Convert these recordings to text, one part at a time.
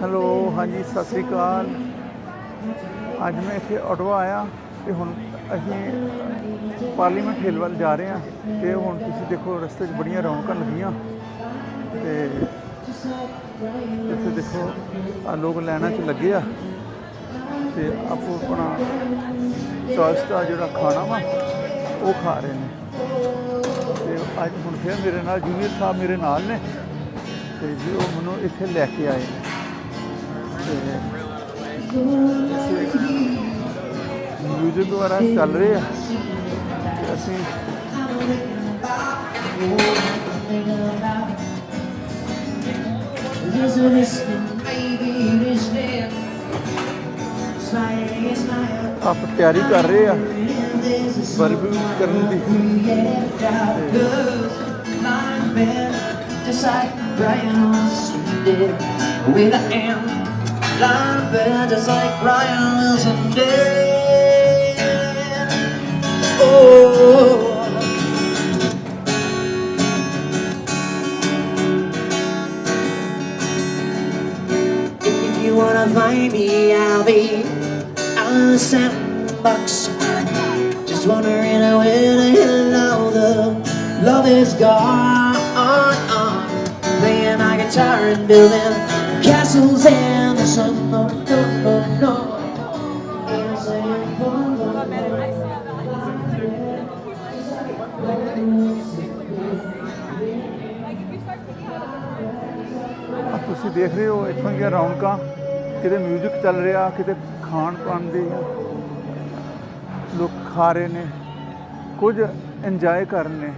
Hello, ਹਾਂਜੀ, ਸਤਿ ਸ੍ਰੀ ਅਕਾਲ। ਅੱਜ ਮੈਂ ਇੱਥੇ ਆਟਵਾ ਆਇਆ ਤੇ ਹੁਣ ਅਸੀਂ ਪਾਰਲੀਮੈਂਟ ਹਿੱਲ ਵੱਲ ਜਾ ਰਹੇ ਹਾਂ ਤੇ ਹੁਣ ਤੁਸੀਂ ਦੇਖੋ ਰਸਤੇ 'ਚ ਬੜੀਆਂ ਰੌਣਕਾਂ ਲੱਗੀਆਂ ਤੇ ਇੱਥੇ ਦੇਖੋ ਆ ਲੋਕ ਲਾਈਨਾਂ 'ਚ ਲੱਗੇ ਆ ਤੇ ਆਪੋ ਆਪਣਾ ਚੋਇਸ ਦਾ ਜਿਹੜਾ ਖਾਣਾ ਵਾ, ਉਹ ਖਾ ਰਹੇ ਨੇ। ਤੇ ਅੱਜ ਹੁਣ ਫਿਰ ਮੇਰੇ ਨਾਲ ਜੂਨੀਅਰ ਸਾਹਿਬ ਮੇਰੇ ਨਾਲ ਨੇ ਤੇ ਜੀ ਉਹ ਮੈਨੂੰ ਇੱਥੇ ਲੈ ਕੇ ਆਏ ਨੇ। ਤੇ ਮਿਊਜ਼ਿਕ ਵਗੈਰਾ ਚੱਲ ਰਹੇ ਆ ਤੇ ਅਸੀਂ Just listening, baby, listening. Smile, smile. ਆਪ ਤਿਆਰੀ ਕਰ ਰਹੇ ਆ There's a ਬਰਬੀ ਕਰਨ ਦੀ Line band, just like Brian Wilson did with a M. Line band, just like Brian Wilson did. Oh. If you wanna find me, I'll be on the sandbox. Just wondering where the hell all the love is gone. Playing my guitar and building castles in ਤੁਸੀਂ ਦੇਖ ਰਹੇ ਹੋ, ਇੱਥੋਂ ਦੀਆਂ ਰੌਣਕਾਂ, ਕਿਤੇ 뮤직 ਚੱਲ ਰਿਹਾ, ਕਿਤੇ ਖਾਣ ਪਾਣ ਦੀ ਲੋਕ ਖਾ ਰਹੇ ਨੇ, ਕੁਝ ਇੰਜੋਏ ਕਰ ਰਹੇ ਨੇ।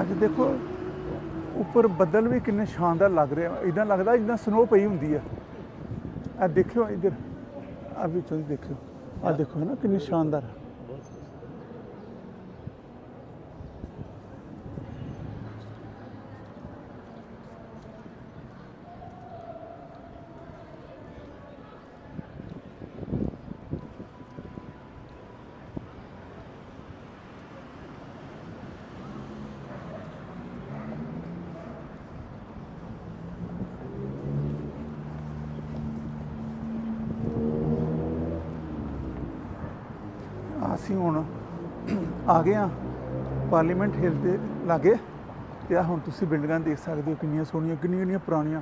ਅੱਜ ਦੇਖੋ, ਉੱਪਰ ਬੱਦਲ ਵੀ ਕਿੰਨੇ ਸ਼ਾਨਦਾਰ ਲੱਗ ਰਹੇ ਆ। ਇਦਾਂ ਲੱਗਦਾ ਜਿੱਦਾਂ ਸਨੋ ਪਈ ਹੁੰਦੀ ਆ। ਆ ਦੇਖਿਓ ਇੱਧਰ। ਆ ਵਿੱਚੋਂ ਦੀ ਦੇਖਿਓ। ਆ ਦੇਖੋ ਨਾ, ਕਿੰਨੀ ਸ਼ਾਨਦਾਰ। ਅਸੀਂ ਹੁਣ ਆ ਗਏ ਆ ਪਾਰਲੀਮੈਂਟ ਹਿੱਲ ਦੇ ਲਾਗੇ ਤੇ ਆ ਹੁਣ ਤੁਸੀਂ ਬਿਲਡਿੰਗਾਂ ਦੇਖ ਸਕਦੇ ਹੋ ਕਿੰਨੀਆਂ ਸੋਹਣੀਆਂ ਕਿੰਨੀਆਂ ਕਿੰਨੀਆਂ ਪੁਰਾਣੀਆਂ।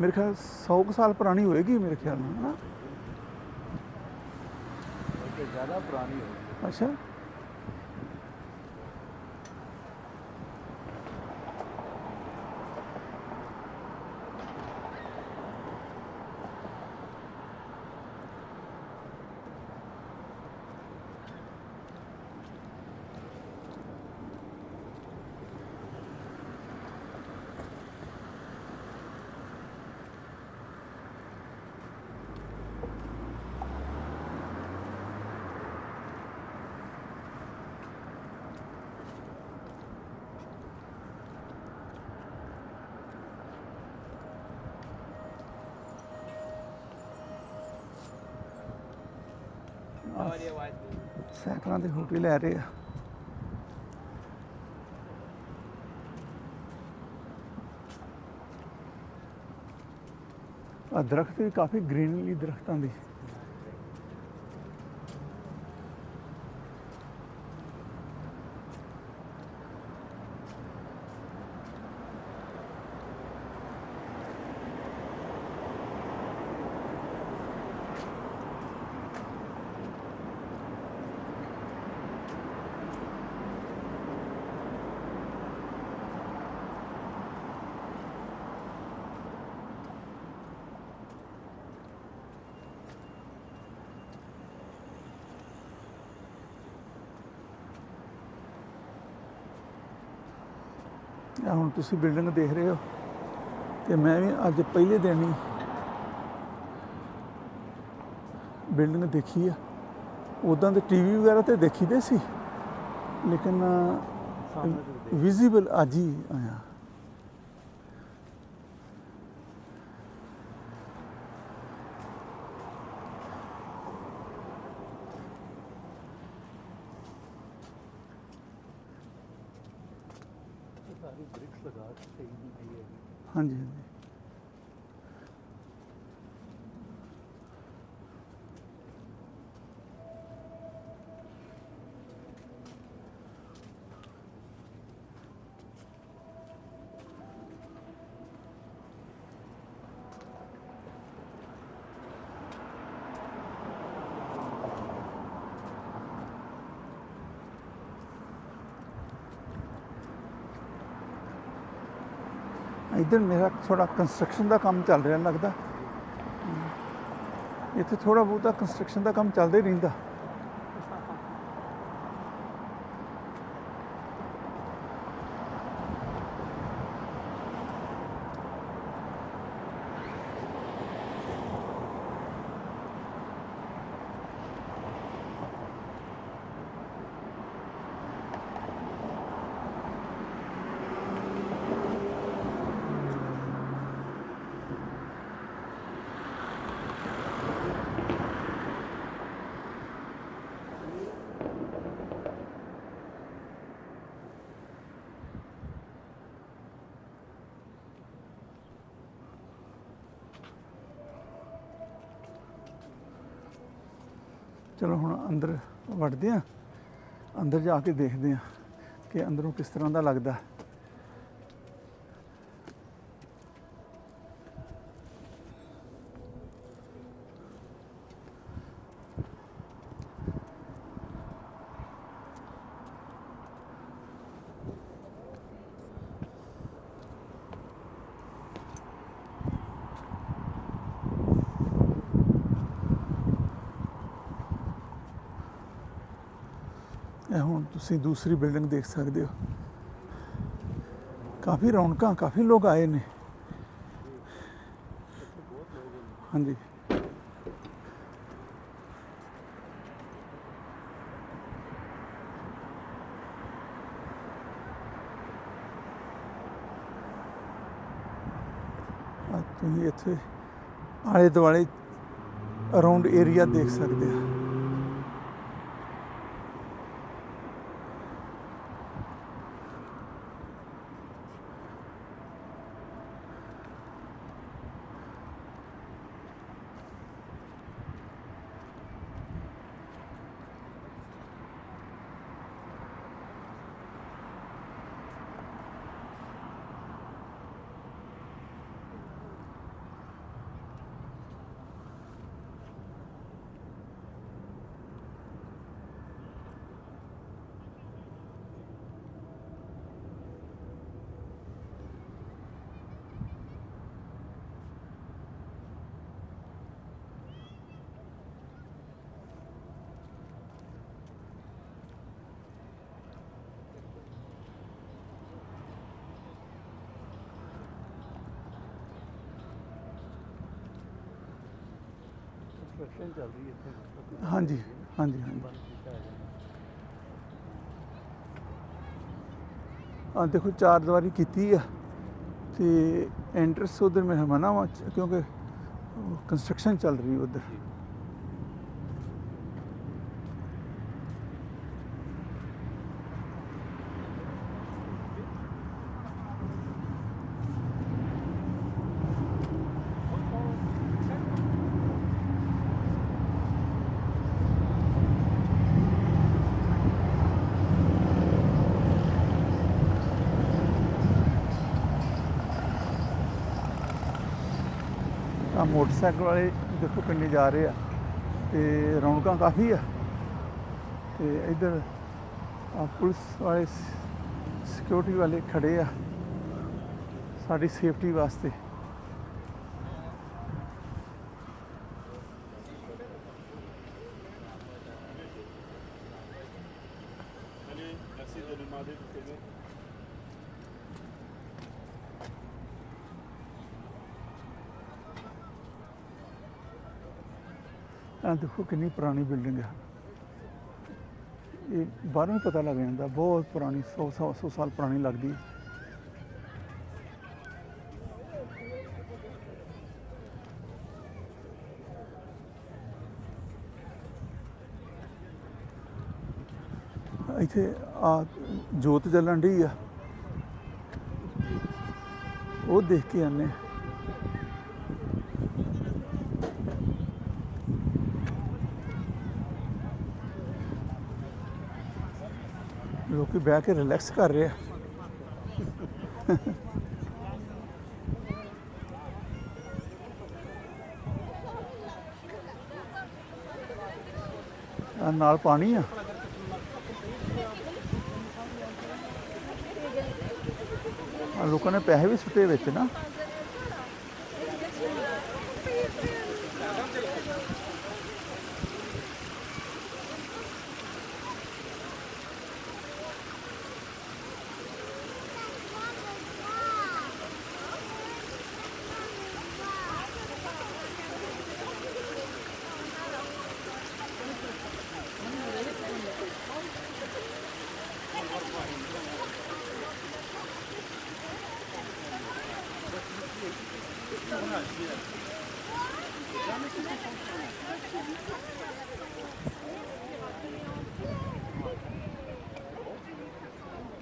ਮੇਰੇ ਖਿਆਲ 100 ਕੁ ਸਾਲ ਪੁਰਾਣੀ ਹੋਏਗੀ ਮੇਰੇ ਖਿਆਲ ਨਾਲ ਹਨਾ? ਜ਼ਿਆਦਾ ਪੁਰਾਣੀ ਹੋ ਅੱਛਾ। ਸਾਈਕਲਾਂ ਦੇ ਹੂਟੇ ਲੈ ਰਹੇ ਆ। ਆ ਦਰਖਤ ਵੀ ਕਾਫੀ ਗ੍ਰੀਨਰੀ ਦਰਖਤਾਂ ਦੀ। ਆਹ ਹੁਣ ਤੁਸੀਂ ਬਿਲਡਿੰਗ ਦੇਖ ਰਹੇ ਹੋ ਤੇ ਮੈਂ ਵੀ ਅੱਜ ਪਹਿਲੇ ਦਿਨ ਹੀ ਬਿਲਡਿੰਗ ਦੇਖੀ ਆ। ਉਦਾਂ ਤੇ ਟੀਵੀ ਵਗੈਰਾ ਤੇ ਦੇਖੀਦੇ ਸੀ ਲੇਕਿਨ ਵਿਜ਼ੀਬਲ ਅੱਜ ਹੀ ਆਇਆ ਸਾਰੀ ਬ੍ਰਿਕਸ ਲਗਾ ਕੇ ਸਹੀ ਨਹੀਂ ਆਈ ਹੈ ਹਾਂਜੀ ਹਾਂਜੀ। ਇੱਧਰ ਮੇਰਾ ਥੋੜਾ ਕੰਸਟਰਕਸ਼ਨ ਦਾ ਕੰਮ ਚੱਲ ਰਿਹਾ ਲੱਗਦਾ। ਇੱਥੇ ਥੋੜਾ ਬਹੁਤਾ ਕੰਸਟਰਕਸ਼ਨ ਦਾ ਕੰਮ ਚੱਲਦਾ ਰਹਿੰਦਾ। ਚਲੋ ਹੁਣ ਅੰਦਰ ਵੜਦੇ ਆ ਅੰਦਰ ਜਾ ਕੇ ਦੇਖਦੇ ਆ ਕਿ ਅੰਦਰੋਂ ਕਿਸ ਤਰ੍ਹਾਂ ਦਾ ਲੱਗਦਾ। ਇਹ ਹੁਣ ਤੁਸੀਂ ਦੂਸਰੀ ਬਿਲਡਿੰਗ ਦੇਖ ਸਕਦੇ ਹੋ। ਕਾਫੀ ਰੌਣਕਾਂ, ਕਾਫੀ ਲੋਕ ਆਏ ਨੇ। ਹਾਂਜੀ। ਤੁਸੀਂ ਇੱਥੇ ਆਲੇ ਦੁਆਲੇ ਅਰਾਊਂਡ ਏਰੀਆ ਦੇਖ ਸਕਦੇ ਹੋ। ਕੰਸਟਰਕਸ਼ਨ ਚੱਲ ਰਹੀ ਹੈ ਇੱਥੇ। ਹਾਂਜੀ ਹਾਂਜੀ ਹਾਂਜੀ। ਆ ਦੇਖੋ ਚਾਰ ਦੀਵਾਰੀ ਕੀਤੀ ਆ ਤੇ ਐਂਟਰਸ ਉਧਰ ਮੈਂ ਮਨਾ ਵਾ ਚ- ਕਿਉਂਕਿ ਕੰਸਟਰਕਸ਼ਨ ਚੱਲ ਰਹੀ ਉਧਰ। ਮੋਟਰਸਾਈਕਲ ਵਾਲੇ ਦੇਖੋ ਕਿੰਨੇ ਜਾ ਰਹੇ ਆ ਤੇ ਰੌਣਕਾਂ ਕਾਫੀ ਆ ਤੇ ਇੱਧਰ ਪੁਲਿਸ ਵਾਲੇ ਸਿਕਿਉਰਿਟੀ ਵਾਲੇ ਖੜੇ ਆ ਸਾਡੀ ਸੇਫਟੀ ਵਾਸਤੇ ਆ ਦੇਖੋ ਕਿੰਨੀ ਪੁਰਾਣੀ ਬਿਲਡਿੰਗ ਹੈ। ਇਹ ਬਾਹਰੋਂ ਪਤਾ ਲੱਗ ਜਾਂਦਾ, ਬਹੁਤ ਪੁਰਾਣੀ 100 100 ਸਾਲ ਪੁਰਾਣੀ ਲੱਗਦੀ ਹੈ। ਇੱਥੇ ਆ ਜੋਤ ਜਲਣ ਢੀ ਆ। ਉਹ ਦੇਖ ਕੇ ਆਨੇ ਲੋਕੀ ਬਹਿ ਕੇ ਰਿਲੈਕਸ ਕਰ ਰਹੇ ਆ। ਆ ਨਾਲ ਪਾਣੀ ਆ। ਆ ਲੋਕਾਂ ਨੇ ਪੈਸੇ ਵੀ ਸੁੱਟੇ ਵਿੱਚ ਨਾ।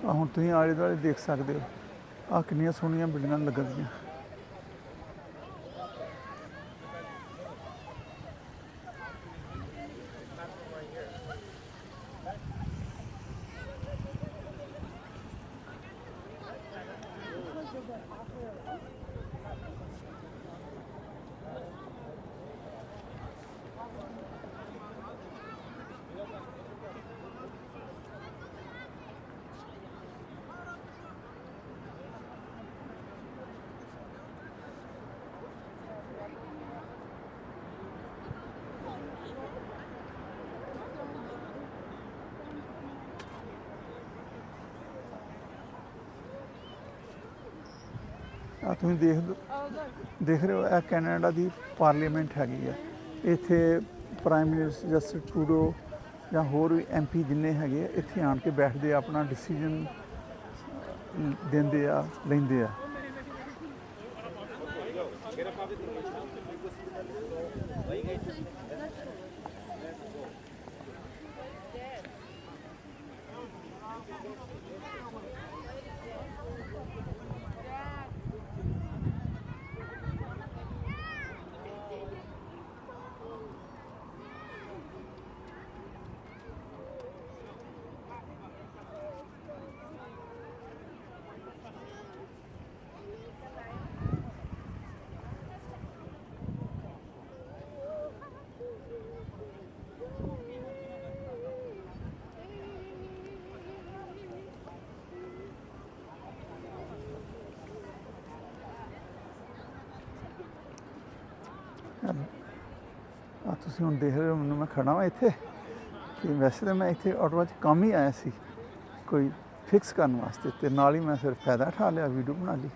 ਆ ਹੁਣ ਤੁਸੀਂ ਆਲੇ ਦੁਆਲੇ ਦੇਖ ਸਕਦੇ ਹੋ। ਆ ਕਿੰਨੀਆਂ ਸੋਹਣੀਆਂ ਬਿਲਡਿੰਗਾਂ ਲੱਗਦੀਆਂ। ਆ ਤੁਸੀਂ ਦੇਖ ਦੇਖ ਰਹੇ ਹੋ, ਇਹ ਕੈਨੇਡਾ ਦੀ ਪਾਰਲੀਮੈਂਟ ਹੈਗੀ ਆ। ਇੱਥੇ ਪ੍ਰਾਈਮ ਮਿਨਿਸਟਰ ਜਸਟਿਸ ਟੂਡੋ ਜਾਂ ਹੋਰ ਵੀ ਐਮਪੀ ਜਿੰਨੇ ਹੈਗੇ ਇੱਥੇ ਆਣ ਕੇ ਬੈਠਦੇ ਆ, ਆਪਣਾ ਡਿਸੀਜਨ ਦਿੰਦੇ ਆ, ਲੈਂਦੇ ਆ ਆ ਤੁਸੀਂ ਹੁਣ ਦੇਖ ਰਹੇ ਹੋ, ਮੈਨੂੰ ਮੈਂ ਖੜਾ ਹਾਂ ਇੱਥੇ ਕਿ ਵੈਸੇ ਤਾਂ ਮੈਂ ਇੱਥੇ ਆਟੋ 'ਚ ਕੰਮ ਹੀ ਆਇਆ ਸੀ ਕੋਈ ਫਿਕਸ ਕਰਨ ਵਾਸਤੇ ਤੇ ਨਾਲ ਹੀ ਮੈਂ ਫਿਰ ਫਾਇਦਾ ਉਠਾ ਲਿਆ ਵੀਡੀਓ ਬਣਾ ਲਈ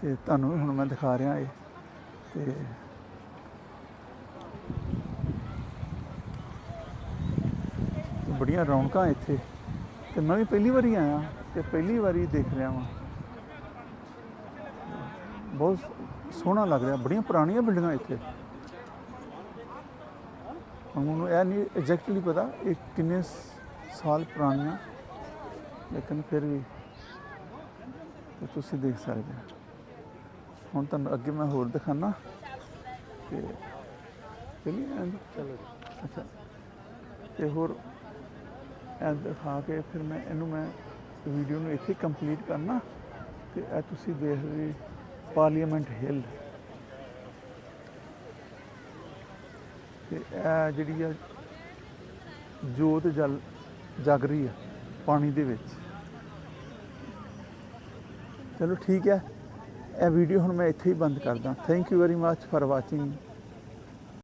ਤੇ ਤੁਹਾਨੂੰ ਵੀ ਹੁਣ ਮੈਂ ਦਿਖਾ ਰਿਹਾ ਇਹ ਤੇ ਬੜੀਆਂ ਰੌਣਕਾਂ ਇੱਥੇ ਤੇ ਮੈਂ ਵੀ ਪਹਿਲੀ ਵਾਰੀ ਆਇਆ ਤੇ ਪਹਿਲੀ ਵਾਰੀ ਦੇਖ ਰਿਹਾ ਵਾਂ। ਬਹੁਤ ਸੋਹਣਾ ਲੱਗ ਰਿਹਾ, ਬੜੀਆਂ ਪੁਰਾਣੀਆਂ ਬਿਲਡਿੰਗਾਂ ਇੱਥੇ। ਮੈਨੂੰ ਇਹ ਨਹੀਂ ਐਗਜ਼ੈਕਟਲੀ ਪਤਾ ਇਹ ਕਿੰਨੇ ਸਾਲ ਪੁਰਾਣੀਆਂ ਲੇਕਿਨ ਫਿਰ ਵੀ ਤੁਸੀਂ ਦੇਖ ਸਕਦੇ ਹੋ। ਹੁਣ ਤੁਹਾਨੂੰ ਅੱਗੇ ਮੈਂ ਹੋਰ ਦਿਖਾਣਾ ਤੇ ਚਲਿਏ ਚਲੋ ਅੱਛਾ ਤੇ ਹੋਰ ਇਹ ਦਿਖਾ ਕੇ ਫਿਰ ਮੈਂ ਇਹਨੂੰ ਮੈਂ ਵੀਡੀਓ ਨੂੰ ਇੱਥੇ ਕੰਪਲੀਟ ਕਰਨਾ ਤੇ ਇਹ ਤੁਸੀਂ ਦੇਖ ਰਹੇ ਪਾਰਲੀਮੈਂਟ ਹਿੱਲ ਤੇ ਇਹ ਜਿਹੜੀ ਆ ਜੋਤ ਜਲ ਜਗ ਰਹੀ ਆ ਪਾਣੀ ਦੇ ਵਿੱਚ। ਚਲੋ ਠੀਕ ਹੈ। ਇਹ ਵੀਡੀਓ ਹੁਣ ਮੈਂ ਇੱਥੇ ਹੀ ਬੰਦ ਕਰਦਾ। Thank you very much for watching